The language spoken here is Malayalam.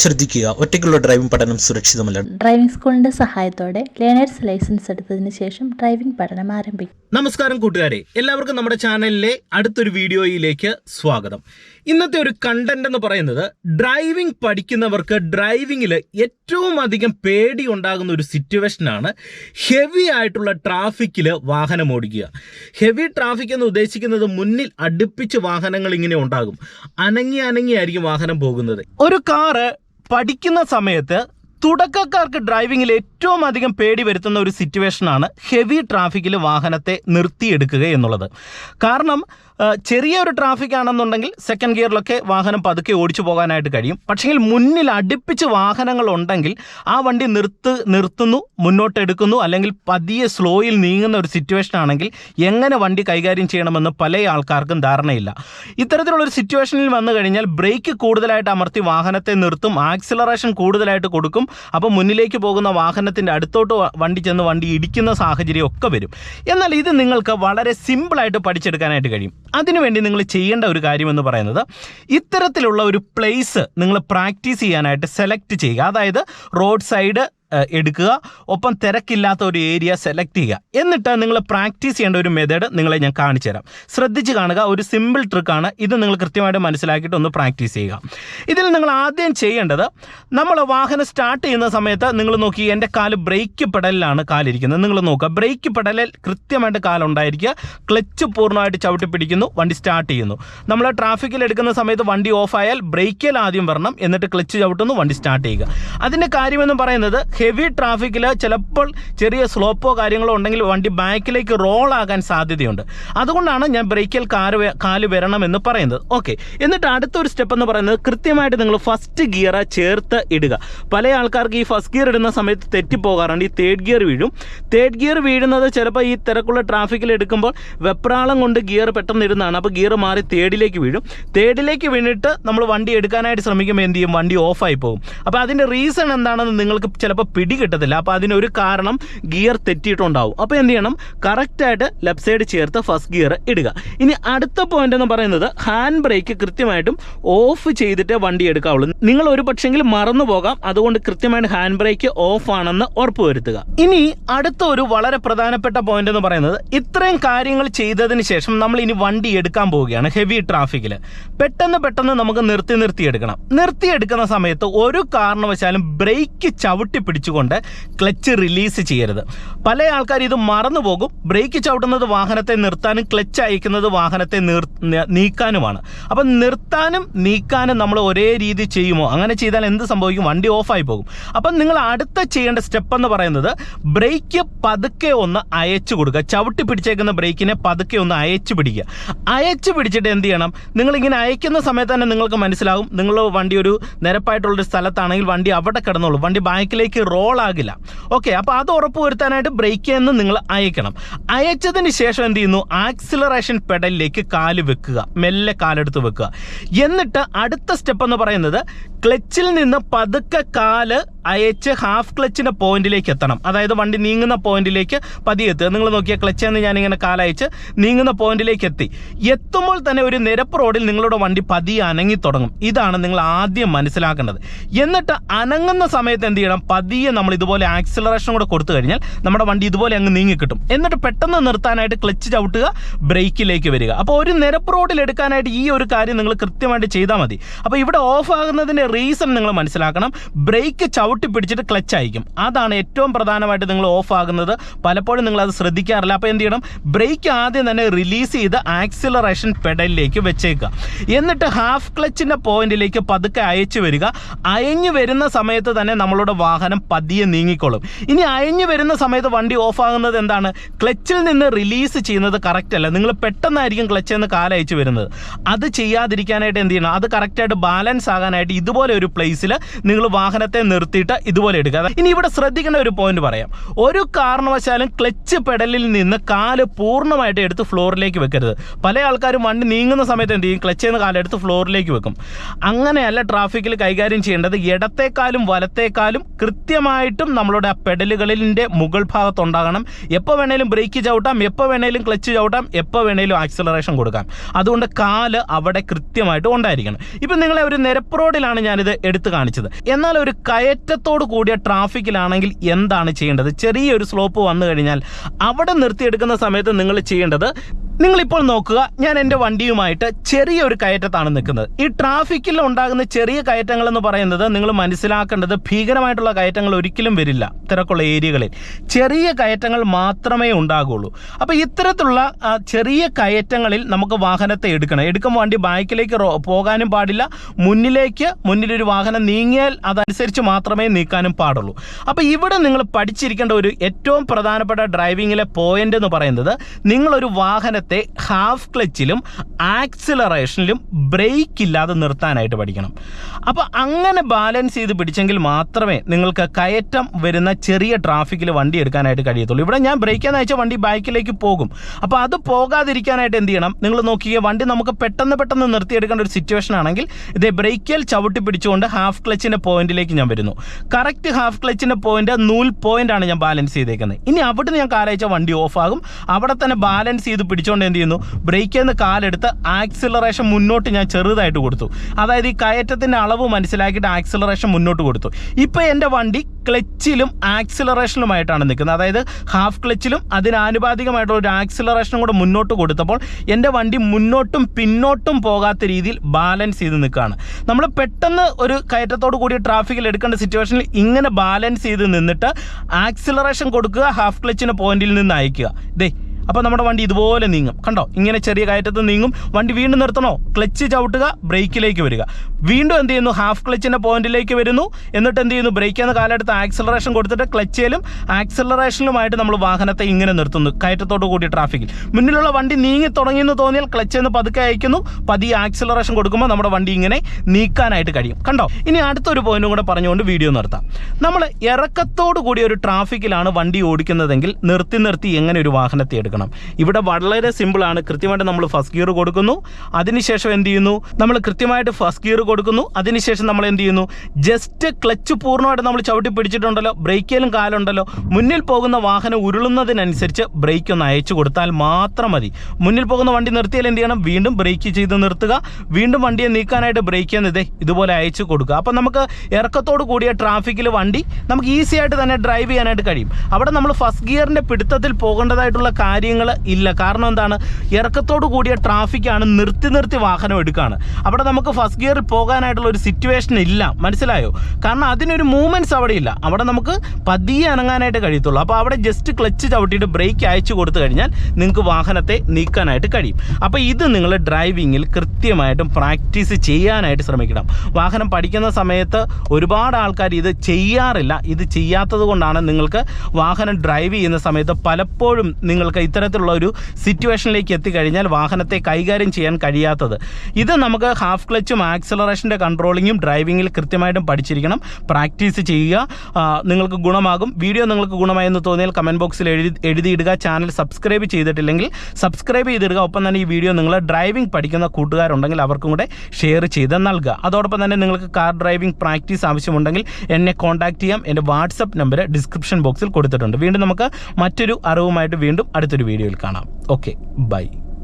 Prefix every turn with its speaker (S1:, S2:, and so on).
S1: ശ്രദ്ധിക്കുക. ഒറ്റയ്ക്കുള്ള ഡ്രൈവിംഗ് പഠനം സുരക്ഷിതമല്ല.
S2: ഡ്രൈവിംഗ് സ്കൂളിന്റെ സഹായത്തോടെ ലേണേഴ്സ് ലൈസൻസ് എടുത്തതിന് ശേഷം ഡ്രൈവിംഗ് പഠനം ആരംഭിക്കും.
S3: നമസ്കാരം കൂട്ടുകാരെ. എല്ലാവർക്കും നമ്മുടെ ചാനലിലെ അടുത്തൊരു വീഡിയോയിലേക്ക് സ്വാഗതം. ഇന്നത്തെ ഒരു കണ്ടന്റ് എന്ന് പറയുന്നത് ഡ്രൈവിംഗ് പഠിക്കുന്നവർക്ക് ഡ്രൈവിംഗിൽ ഏറ്റവും അധികം പേടി ഉണ്ടാകുന്ന ഒരു സിറ്റുവേഷനാണ് ഹെവി ആയിട്ടുള്ള ട്രാഫിക്കിൽ വാഹനം ഓടിക്കുക. ഹെവി ട്രാഫിക് എന്ന് ഉദ്ദേശിക്കുന്നത് മുന്നിൽ അടുപ്പിച്ച് വാഹനങ്ങൾ ഇങ്ങനെ ഉണ്ടാകും. അനങ്ങി അനങ്ങിയായിരിക്കും വാഹനം പോകുന്നത്. ഒരു കാറ് പഠിക്കുന്ന സമയത്ത് തുടക്കക്കാർക്ക് ഡ്രൈവിംഗിൽ ഏറ്റവും അധികം പേടി വരുത്തുന്ന ഒരു സിറ്റുവേഷനാണ് ഹെവി ട്രാഫിക്കിൽ വാഹനത്തെ നിർത്തിയെടുക്കുക എന്നുള്ളത്. കാരണം ചെറിയ ഒരു ട്രാഫിക് ആണെന്നുണ്ടെങ്കിൽ സെക്കൻഡ് ഗിയറിലൊക്കെ വാഹനം പതുക്കെ ഓടിച്ചു പോകാനായിട്ട് കഴിയും. പക്ഷേങ്കിൽ മുന്നിൽ അടുപ്പിച്ച് വാഹനങ്ങൾ ഉണ്ടെങ്കിൽ ആ വണ്ടി നിർത്ത് നിർത്തുന്നു മുന്നോട്ടെടുക്കുന്നു അല്ലെങ്കിൽ പതിയെ സ്ലോയിൽ നീങ്ങുന്ന ഒരു സിറ്റുവേഷൻ ആണെങ്കിൽ എങ്ങനെ വണ്ടി കൈകാര്യം ചെയ്യണമെന്ന് പല ആൾക്കാർക്കും ധാരണയില്ല. ഇത്തരത്തിലുള്ള ഒരു സിറ്റുവേഷനിൽ വന്നു കഴിഞ്ഞാൽ ബ്രേക്ക് കൂടുതലായിട്ട് അമർത്തി വാഹനത്തെ നിർത്തും. ആക്സിലറേഷൻ കൂടുതലായിട്ട് കൊടുക്കും. അപ്പോൾ മുന്നിലേക്ക് പോകുന്ന വാഹനത്തിന്റെ അടുത്തോട്ട് വണ്ടി ചെന്ന് വണ്ടി ഇടിക്കുന്ന സാഹചര്യം ഒക്കെ വരും. എന്നാൽ ഇത് നിങ്ങൾക്ക് വളരെ സിമ്പിളായിട്ട് പഠിച്ചെടുക്കാനായിട്ട് കഴിയും. അതിനുവേണ്ടി നിങ്ങൾ ചെയ്യേണ്ട ഒരു കാര്യം എന്ന് പറയുന്നത് ഇത്തരത്തിലുള്ള ഒരു പ്ലേസ് നിങ്ങൾ പ്രാക്ടീസ് ചെയ്യാനായിട്ട് സെലക്ട് ചെയ്യുക. അതായത് റോഡ് സൈഡ് എടുക്കുക. ഒപ്പം തിരക്കില്ലാത്ത ഒരു ഏരിയ സെലക്ട് ചെയ്യുക. എന്നിട്ട് നിങ്ങൾ പ്രാക്ടീസ് ചെയ്യേണ്ട ഒരു മെത്തേഡ് നിങ്ങളെ ഞാൻ കാണിച്ചു തരാം. ശ്രദ്ധിച്ച് കാണുക. ഒരു സിമ്പിൾ ട്രിക്കാണ് ഇത് നിങ്ങൾ കൃത്യമായിട്ട് മനസ്സിലാക്കിയിട്ട് ഒന്ന് പ്രാക്ടീസ് ചെയ്യുക. ഇതിൽ നിങ്ങൾ ആദ്യം ചെയ്യേണ്ടത് നമ്മൾ വാഹനം സ്റ്റാർട്ട് ചെയ്യുന്ന സമയത്ത് നിങ്ങൾ നോക്കി എന്റെ കാൽ ബ്രേക്ക് പെടലിലാണ് കാലിരിക്കുന്നത്. നിങ്ങൾ നോക്കുക. ബ്രേക്ക് പെടലിൽ കൃത്യമായിട്ട് കാലുണ്ടായിരിക്കുക. ക്ലച്ച് പൂർണമായിട്ട് ചവിട്ടി പിടിക്കുന്നു വണ്ടി സ്റ്റാർട്ട് ചെയ്യുന്നു. നമ്മൾ ട്രാഫിക്കിൽ എടുക്കുന്ന സമയത്ത് വണ്ടി ഓഫായാൽ ബ്രേക്കിൽ ആദ്യം വരണം. എന്നിട്ട് ക്ലച്ച് ചവിട്ടുന്നു. വണ്ടി സ്റ്റാർട്ട് ചെയ്യുക. അതിന്റെ കാര്യമെന്ന് പറയുന്നത് ഹെവി ട്രാഫിക്കിൽ ചിലപ്പോൾ ചെറിയ സ്ലോപ്പോ കാര്യങ്ങളോ ഉണ്ടെങ്കിൽ വണ്ടി ബാക്കിലേക്ക് റോൾ ആകാൻ സാധ്യതയുണ്ട്. അതുകൊണ്ടാണ് ഞാൻ ബ്രേക്കിൽ കാർ കാൽ വരണമെന്ന് പറയുന്നത്. ഓക്കെ. എന്നിട്ട് അടുത്തൊരു സ്റ്റെപ്പ് എന്ന് പറയുന്നത് കൃത്യമായിട്ട് നിങ്ങൾ ഫസ്റ്റ് ഗിയർ ചേർത്ത് ഇടുക. പല ആൾക്കാർക്ക് ഈ ഫസ്റ്റ് ഗിയർ ഇടുന്ന സമയത്ത് തെറ്റിപ്പോകാറുണ്ട്. ഈ തേർഡ് ഗിയർ വീഴും. തേർഡ് ഗിയർ വീഴുന്നത് ചിലപ്പോൾ ഈ തിരക്കുള്ള ട്രാഫിക്കിൽ എടുക്കുമ്പോൾ വെപ്രാളം കൊണ്ട് ഗിയർ പെട്ടെന്ന് ഇടുന്നതാണ്. അപ്പോൾ ഗിയർ മാറി തേർഡിലേക്ക് വീഴും. തേർഡിലേക്ക് വീണിട്ട് നമ്മൾ വണ്ടി എടുക്കാനായിട്ട് ശ്രമിക്കുമ്പോൾ എന്ത് ചെയ്യും? വണ്ടി ഓഫായി പോകും. അപ്പോൾ അതിന്റെ റീസൺ എന്താണെന്ന് നിങ്ങൾക്ക് ചിലപ്പോൾ പിടി കിട്ടത്തില്ല അപ്പോൾ അതിനൊരു കാരണം ഗിയർ തെറ്റിയിട്ടുണ്ടാവും. അപ്പോൾ എന്ത് ചെയ്യണം? കറക്റ്റായിട്ട് ലെഫ്റ്റ് സൈഡ് ചേർത്ത് ഫസ്റ്റ് ഗിയർ ഇടുക. ഇനി അടുത്ത പോയിന്റ് എന്ന് പറയുന്നത് ഹാൻഡ് ബ്രേക്ക് കൃത്യമായിട്ടും ഓഫ് ചെയ്തിട്ട് വണ്ടി എടുക്കാവുള്ളൂ. നിങ്ങൾ ഒരു പക്ഷെങ്കിൽ മറന്നു പോകാം. അതുകൊണ്ട് കൃത്യമായിട്ട് ഹാൻഡ് ബ്രേക്ക് ഓഫ് ആണെന്ന് ഉറപ്പുവരുത്തുക. ഇനി അടുത്ത ഒരു വളരെ പ്രധാനപ്പെട്ട പോയിന്റ് എന്ന് പറയുന്നത് ഇത്രയും കാര്യങ്ങൾ ചെയ്തതിന് ശേഷം നമ്മൾ ഇനി വണ്ടി എടുക്കാൻ പോവുകയാണ് ഹെവി ട്രാഫിക്കിൽ പെട്ടെന്ന് പെട്ടെന്ന് നമുക്ക് നിർത്തി നിർത്തി എടുക്കണം. നിർത്തി എടുക്കുന്ന സമയത്ത് ഒരു കാരണവശാലും ബ്രേക്ക് ചവിട്ടി പിടിച്ചുകൊണ്ട് ക്ലച്ച് റിലീസ് ചെയ്യരുത്. പല ആൾക്കാർ ഇത് മറന്നു പോകും. ബ്രേക്ക് ചവിട്ടുന്നത് വാഹനത്തെ നിർത്താനും ക്ലച്ച് അയക്കുന്നത് വാഹനത്തെ നീക്കാനുമാണ്. അപ്പം നിർത്താനും നീക്കാനും നമ്മൾ ഒരേ രീതി ചെയ്യുമോ? അങ്ങനെ ചെയ്താൽ എന്ത് സംഭവിക്കും? വണ്ടി ഓഫായി പോകും. അപ്പം നിങ്ങൾ അടുത്ത ചെയ്യേണ്ട സ്റ്റെപ്പ് എന്ന് പറയുന്നത് ബ്രേക്ക് പതുക്കെ ഒന്ന് അയച്ചു കൊടുക്കുക. ചവിട്ടി പിടിച്ചേക്കുന്ന ബ്രേക്കിനെ പതുക്കെ ഒന്ന് അയച്ചു പിടിക്കുക. അയച്ചു പിടിച്ചിട്ട് എന്ത് ചെയ്യണം? നിങ്ങളിങ്ങനെ അയക്കുന്ന സമയത്ത് തന്നെ നിങ്ങൾക്ക് മനസ്സിലാവും. നിങ്ങൾ വണ്ടി ഒരു നിരപ്പായിട്ടുള്ളൊരു സ്ഥലത്താണെങ്കിൽ വണ്ടി അവിടെ കിടന്നോളൂ. വണ്ടി ബാക്കിലേക്ക് റോൾ ആകില്ല ഓക്കെ അപ്പോൾ അത് ഉറപ്പ് വരുത്താനായിട്ട് ബ്രേക്ക് എന്ന് നിങ്ങൾ അയക്കണം. അയച്ചതിന് ശേഷം എന്ത് ചെയ്യുന്നു? ആക്സിലറേഷൻ പെഡലിലേക്ക് കാൽ വെക്കുക. മെല്ലെ കാലെടുത്ത് വെക്കുക. എന്നിട്ട് അടുത്ത സ്റ്റെപ്പ് എന്ന് പറയുന്നത് ക്ലച്ചിൽ നിന്ന് പതുക്കെ കാൽ അയച്ച് ഹാഫ് ക്ലച്ചിന്റെ പോയിന്റിലേക്ക് എത്തണം. അതായത് വണ്ടി നീങ്ങുന്ന പോയിന്റിലേക്ക് പതിയെ എത്തുക. നിങ്ങൾ നോക്കിയ ക്ലച്ച് എന്ന് ഞാനിങ്ങനെ കാലയച്ച് നീങ്ങുന്ന പോയിന്റിലേക്ക് എത്തി. എത്തുമ്പോൾ തന്നെ ഒരു നിരപ്പ് റോഡിൽ നിങ്ങളുടെ വണ്ടി പതിയെ അനങ്ങി തുടങ്ങും. ഇതാണ് നിങ്ങൾ ആദ്യം മനസ്സിലാക്കേണ്ടത്. എന്നിട്ട് അനങ്ങുന്ന സമയത്ത് എന്ത് ചെയ്യണം? പതിയെ നമ്മൾ ഇതുപോലെ ആക്സിലറേഷൻ കൂടെ കൊടുത്തു കഴിഞ്ഞാൽ നമ്മുടെ വണ്ടി ഇതുപോലെ അങ്ങ് നീങ്ങി കിട്ടും. എന്നിട്ട് പെട്ടെന്ന് നിർത്താനായിട്ട് ക്ലച്ച് ചവിട്ടുക ബ്രേക്കിലേക്ക് വരിക. അപ്പോൾ ഒരു നിരപ്പ് റോഡിൽ എടുക്കാനായിട്ട് ഈ ഒരു കാര്യം നിങ്ങൾ കൃത്യമായിട്ട് ചെയ്താൽ മതി. അപ്പോൾ ഇവിടെ ഓഫ് ആകുന്നതിന്റെ റീസൺ നിങ്ങൾ മനസ്സിലാക്കണം. ബ്രേക്ക് ചവിട്ടി പിടിച്ചിട്ട് ക്ലച്ച് അയക്കും അതാണ് ഏറ്റവും പ്രധാനമായിട്ട് നിങ്ങൾ ഓഫ് ആകുന്നത്. പലപ്പോഴും നിങ്ങൾ അത് ശ്രദ്ധിക്കാറില്ല. അപ്പോൾ എന്ത് ചെയ്യണം? ബ്രേക്ക് ആദ്യം തന്നെ റിലീസ് ചെയ്ത് ആക്സിലറേഷൻ പെഡലിലേക്ക് വെച്ചേക്കുക. എന്നിട്ട് ഹാഫ് ക്ലച്ചിന്റെ പോയിന്റിലേക്ക് പതുക്കെ അയച്ചു വരിക. അയഞ്ഞു വരുന്ന സമയത്ത് തന്നെ നമ്മളുടെ വാഹനം പതിയെ നീങ്ങിക്കോളും. ഇനി അയഞ്ഞു വരുന്ന സമയത്ത് വണ്ടി ഓഫ് ആകുന്നത് എന്താണ്? ക്ലച്ചിൽ നിന്ന് റിലീസ് ചെയ്യുന്നത് കറക്റ്റ് അല്ല. നിങ്ങൾ പെട്ടെന്നായിരിക്കും ക്ലച്ചിൽ നിന്ന് കാലയച്ചു വരുന്നത്. അത് ചെയ്യാതിരിക്കാനായിട്ട് എന്ത് ചെയ്യണം? അത് കറക്റ്റായിട്ട് ബാലൻസ് ആകാനായിട്ട് ഇതുപോലെ ഒരു പ്ലേസിൽ നിങ്ങൾ വാഹനത്തെ നിർത്തിയിട്ട് നിർത്തിയിട്ട് ഇതുപോലെ എടുക്കുക. ഇനി ഇവിടെ ശ്രദ്ധിക്കേണ്ട ഒരു പോയിന്റ് പറയാം. ഒരു കാരണവശാലും ക്ലച്ച് പെഡലിൽ നിന്ന് കാൽ പൂർണമായിട്ട് എടുത്ത് ഫ്ലോറിലേക്ക് വെക്കരുത്. പല ആൾക്കാരും വണ്ടി നീങ്ങുന്ന സമയത്ത് എന്ത് ചെയ്യും? ക്ലച്ച് നിന്ന് കാലെടുത്ത് ഫ്ലോറിലേക്ക് വെക്കും. അങ്ങനെയല്ല ട്രാഫിക്കിൽ കൈകാര്യം ചെയ്യേണ്ടത് ഇടത്തേക്കാലും വലത്തേക്കാലും കൃത്യമായിട്ടും നമ്മളുടെ ആ പെഡലുകളിന്റെ മുകൾ ഭാഗത്തുണ്ടാകണം എപ്പോൾ വേണേലും ബ്രേക്ക് ചവിട്ടാം എപ്പോൾ വേണേലും ക്ലച്ച് ചവിട്ടാം എപ്പോൾ വേണേലും ആക്സിലറേഷൻ കൊടുക്കാം. അതുകൊണ്ട് കാൽ അവിടെ കൃത്യമായിട്ട് ഉണ്ടായിരിക്കണം. ഇപ്പം നിങ്ങളെ ഒരു നിരപ്പ് റോഡിലാണ് ഞാനിത് എടുത്തു കാണിച്ചത്. എന്നാൽ ഒരു കയറ്റത്തോട് കൂടിയ ട്രാഫിക്കിലാണെങ്കിൽ എന്താണ് ചെയ്യേണ്ടത്? ചെറിയൊരു സ്ലോപ്പ് വന്നു കഴിഞ്ഞാൽ അവിടെ നിർത്തിയെടുക്കുന്ന സമയത്ത് നിങ്ങൾ ചെയ്യേണ്ടത് നിങ്ങളിപ്പോൾ നോക്കുക ഞാൻ എന്റെ വണ്ടിയുമായിട്ട് ചെറിയൊരു കയറ്റത്താണ് നിൽക്കുന്നത്. ഈ ട്രാഫിക്കിൽ ഉണ്ടാകുന്ന ചെറിയ കയറ്റങ്ങൾ എന്ന് പറയുന്നത് നിങ്ങൾ മനസ്സിലാക്കേണ്ടത് ഭീകരമായിട്ടുള്ള കയറ്റങ്ങൾ ഒരിക്കലും വരില്ല തിരക്കുള്ള ഏരിയകളിൽ. ചെറിയ കയറ്റങ്ങൾ മാത്രമേ ഉണ്ടാകുള്ളൂ. അപ്പോൾ ഇത്തരത്തിലുള്ള ചെറിയ കയറ്റങ്ങളിൽ നമുക്ക് വാഹനത്തെ എടുക്കണം. എടുക്കുമ്പോൾ വണ്ടി ബാക്കിലേക്ക് പോകാനും പാടില്ല. മുന്നിലേക്ക് മുന്നിലൊരു വാഹനം നീങ്ങിയാൽ അതനുസരിച്ച് മാത്രമേ നീക്കാനും പാടുള്ളൂ. അപ്പോൾ ഇവിടെ നിങ്ങൾ പഠിച്ചിരിക്കേണ്ട ഒരു ഏറ്റവും പ്രധാനപ്പെട്ട ഡ്രൈവിങ്ങിലെ പോയിന്റ് എന്ന് പറയുന്നത് നിങ്ങളൊരു വാഹനത്തെ ഹാഫ് ക്ലച്ചിലും ആക്സിലറേഷനിലും ബ്രേക്ക് ഇല്ലാതെ നിർത്താനായിട്ട് പഠിക്കണം. അപ്പോൾ അങ്ങനെ ബാലൻസ് ചെയ്ത് പിടിച്ചെങ്കിൽ മാത്രമേ നിങ്ങൾക്ക് കയറ്റം വരുന്ന ചെറിയ ട്രാഫിക്കിൽ വണ്ടി എടുക്കാനായിട്ട് കഴിയത്തുള്ളൂ. ഇവിടെ ഞാൻ ബ്രേക്ക് എന്ന് വെച്ചാൽ വണ്ടി ബാക്കിലേക്ക് പോകും. അപ്പോൾ അത് പോകാതിരിക്കാനായിട്ട് എന്ത് ചെയ്യണം? നിങ്ങൾ നോക്കിയേ വണ്ടി നമുക്ക് പെട്ടെന്ന് പെട്ടെന്ന് നിർത്തിയെടുക്കേണ്ട ഒരു സിറ്റുവേഷൻ ആണെങ്കിൽ ഇതേ ബ്രേക്കിൽ ചവിട്ടി പിടിച്ചുകൊണ്ട് ഹാഫ് ക്ലച്ചിന്റെ പോയിന്റിലേക്ക് ഞാൻ വരുന്നു. കറക്റ്റ് ഹാഫ് ക്ലച്ചിന്റെ പോയിന്റ് നൂൽ ആണ് ഞാൻ ബാലൻസ് ചെയ്തേക്കുന്നത്. ഇനി അവിടെ ഞാൻ കാലയച്ച വണ്ടി ഓഫാകും അവിടെ തന്നെ ബാലൻസ് ചെയ്ത് പിടിച്ചുകൊണ്ട് എന്ത് ചെയ്യുന്നു? ബ്രേക്കിൽ നിന്ന് കാലെടുത്ത് ആക്സിലറേഷൻ മുന്നോട്ട് ഞാൻ ചെറുതായിട്ട് കൊടുത്തു. അതായത് ഈ കയറ്റത്തിന്റെ അളവ് മനസ്സിലാക്കിയിട്ട് ആക്സിലറേഷൻ മുന്നോട്ട് കൊടുത്തു. ഇപ്പോൾ എന്റെ വണ്ടി ക്ലച്ചിലും ആക്സിലറേഷനുമായിട്ടാണ് നിൽക്കുന്നത്. അതായത് ഹാഫ് ക്ലച്ചിലും അതിനാനുപാതികമായിട്ടുള്ള ഒരു ആക്സിലറേഷനും കൂടെ മുന്നോട്ട് കൊടുത്തപ്പോൾ എന്റെ വണ്ടി മുന്നോട്ടും പിന്നോട്ടും പോകാത്ത രീതിയിൽ ബാലൻസ് ചെയ്ത് നിൽക്കുകയാണ്. നമ്മൾ പെട്ടെന്ന് ഒരു കയറ്റത്തോട് കൂടി ട്രാഫിക്കിൽ എടുക്കേണ്ട സിറ്റുവേഷനിൽ ഇങ്ങനെ ബാലൻസ് ചെയ്ത് നിന്നിട്ട് ആക്സിലറേഷൻ കൊടുക്കുക ഹാഫ് ക്ലച്ചിന്റെ പോയിന്റിൽ നിന്ന് അയക്കുക. ദേ അപ്പോൾ നമ്മുടെ വണ്ടി ഇതുപോലെ നീങ്ങും. കണ്ടോ? ഇങ്ങനെ ചെറിയ കയറ്റത്ത് നീങ്ങും. വണ്ടി വീണ്ടും നിർത്തണോ? ക്ലച്ച് ചവിട്ടുക ബ്രേക്കിലേക്ക് വരിക. വീണ്ടും എന്ത് ചെയ്യുന്നു? ഹാഫ് ക്ലച്ചിന്റെ പോയിന്റിലേക്ക് വരുന്നു. എന്നിട്ട് എന്ത് ചെയ്യുന്നു? ബ്രേക്ക് എന്ന കാലെടുത്ത് ആക്സിലറേഷൻ കൊടുത്തിട്ട് ക്ലച്ചിലും ആക്സിലറേഷനിലുമായിട്ട് നമ്മൾ വാഹനത്തെ ഇങ്ങനെ നിർത്തുന്നു. കയറ്റത്തോട് കൂടി ട്രാഫിക്കിൽ മുന്നിലുള്ള വണ്ടി നീങ്ങി തുടങ്ങിയെന്ന് തോന്നിയാൽ ക്ലച്ച് എന്ന് പതുക്കെ അയക്കുന്നു. പതിയെ ആക്സിലറേഷൻ കൊടുക്കുമ്പോൾ നമ്മുടെ വണ്ടി ഇങ്ങനെ നീക്കാനായിട്ട് കഴിയും. കണ്ടോ? ഇനി അടുത്തൊരു പോയിന്റും കൂടെ പറഞ്ഞുകൊണ്ട് വീഡിയോ നിർത്താം. നമ്മൾ ഇറക്കത്തോടു കൂടി ഒരു ട്രാഫിക്കിലാണ് വണ്ടി ഓടിക്കുന്നതെങ്കിൽ നിർത്തി നിർത്തി എങ്ങനെ ഒരു വാഹനത്തെ എടുക്കണം ഇവിടെ വളരെ സിമ്പിളാണ് കൃത്യമായിട്ട് നമ്മൾ ഫസ്റ്റ് ഗിയർ കൊടുക്കുന്നു. അതിനുശേഷം എന്ത് ചെയ്യുന്നു? നമ്മൾ കൃത്യമായിട്ട് ഫസ്റ്റ് ഗിയർ കൊടുക്കുന്നു. അതിനുശേഷം നമ്മൾ എന്ത് ചെയ്യുന്നു? ജസ്റ്റ് ക്ലച്ച് പൂർണമായിട്ട് നമ്മൾ ചവിട്ടി പിടിച്ചിട്ടുണ്ടല്ലോ. ബ്രേക്കിലും കാലുണ്ടല്ലോ മുന്നിൽ പോകുന്ന വാഹനം ഉരുളുന്നതിനനുസരിച്ച് ബ്രേക്ക് ഒന്ന് അയച്ചു കൊടുത്താൽ മാത്രം മതി. മുന്നിൽ പോകുന്ന വണ്ടി നിർത്തിയാൽ എന്ത് ചെയ്യണം? വീണ്ടും ബ്രേക്ക് ചെയ്ത് നിർത്തുക. വീണ്ടും വണ്ടിയെ നീക്കാനായിട്ട് ബ്രേക്ക് ചെയ്യുന്നത് ഇതുപോലെ അയച്ചു കൊടുക്കുക. അപ്പം നമുക്ക് ഇറക്കത്തോട് കൂടിയ ട്രാഫിക്കിൽ വണ്ടി നമുക്ക് ഈസി ആയിട്ട് തന്നെ ഡ്രൈവ് ചെയ്യാനായിട്ട് കഴിയും. അവിടെ നമ്മൾ ഫസ്റ്റ് ഗിയറിന്റെ പിടുത്തത്തിൽ പോകേണ്ടതായിട്ടുള്ള കാര്യങ്ങൾ ഇല്ല. കാരണം എന്താണ്? ഇറക്കത്തോട് കൂടിയ ട്രാഫിക്കാണ് നിർത്തി നിർത്തി വാഹനം എടുക്കുകയാണ് അവിടെ നമുക്ക് ഫസ്റ്റ് ഗിയറിൽ പോകാനായിട്ടുള്ള ഒരു സിറ്റുവേഷൻ ഇല്ല. മനസ്സിലായോ? കാരണം അതിനൊരു മൂവ്മെന്റ്സ് അവിടെ ഇല്ല. അവിടെ നമുക്ക് പതിയെ അനങ്ങാനായിട്ട് കഴിയത്തുള്ളൂ. അപ്പോൾ അവിടെ ജസ്റ്റ് ക്ലച്ച് ചവിട്ടിയിട്ട് ബ്രേക്ക് അയച്ചു കൊടുത്തു കഴിഞ്ഞാൽ നിങ്ങൾക്ക് വാഹനത്തെ നീക്കാനായിട്ട് കഴിയും. അപ്പോൾ ഇത് നിങ്ങൾ ഡ്രൈവിങ്ങിൽ കൃത്യമായിട്ടും പ്രാക്ടീസ് ചെയ്യാനായിട്ട് ശ്രമിക്കണം. വാഹനം പഠിക്കുന്ന സമയത്ത് ഒരുപാട് ആൾക്കാർ ഇത് ചെയ്യാറില്ല. ഇത് ചെയ്യാത്തത് കൊണ്ടാണ് നിങ്ങൾക്ക് വാഹനം ഡ്രൈവ് ചെയ്യുന്ന സമയത്ത് പലപ്പോഴും നിങ്ങൾക്ക് ഇത്തരത്തിലുള്ള ഒരു സിറ്റുവേഷനിലേക്ക് എത്തിക്കഴിഞ്ഞാൽ വാഹനത്തെ കൈകാര്യം ചെയ്യാൻ കഴിയാത്തത്. ഇത് നമുക്ക് ഹാഫ് ക്ലച്ചും ആക്സലറേഷന്റെ കൺട്രോളിങ്ങും ഡ്രൈവിങ്ങിൽ കൃത്യമായിട്ടും പഠിച്ചിരിക്കണം. പ്രാക്ടീസ് ചെയ്യുക. നിങ്ങൾക്ക് ഗുണമാകും. വീഡിയോ നിങ്ങൾക്ക് ഗുണമായെന്ന് തോന്നിയാൽ കമന്റ് ബോക്സിൽ എഴുതി എഴുതിയിടുക. ചാനൽ സബ്സ്ക്രൈബ് ചെയ്തിട്ടില്ലെങ്കിൽ സബ്സ്ക്രൈബ് ചെയ്തിടുക. ഒപ്പം തന്നെ ഈ വീഡിയോ നിങ്ങൾ ഡ്രൈവിംഗ് പഠിക്കുന്ന കൂട്ടുകാരുണ്ടെങ്കിൽ അവർക്കും കൂടെ ഷെയർ ചെയ്ത് നൽകുക. അതോടൊപ്പം തന്നെ നിങ്ങൾക്ക് കാർ ഡ്രൈവിംഗ് പ്രാക്ടീസ് ആവശ്യമുണ്ടെങ്കിൽ എന്നെ കോൺടാക്ട് ചെയ്യാം. എന്റെ വാട്സപ്പ് നമ്പർ ഡിസ്ക്രിപ്ഷൻ ബോക്സിൽ കൊടുത്തിട്ടുണ്ട്. വീണ്ടും നമുക്ക് മറ്റൊരു അറിവുമായിട്ട് വീണ്ടും അടുത്തൊരു വീഡിയോയിൽ കാണാം. Okay bye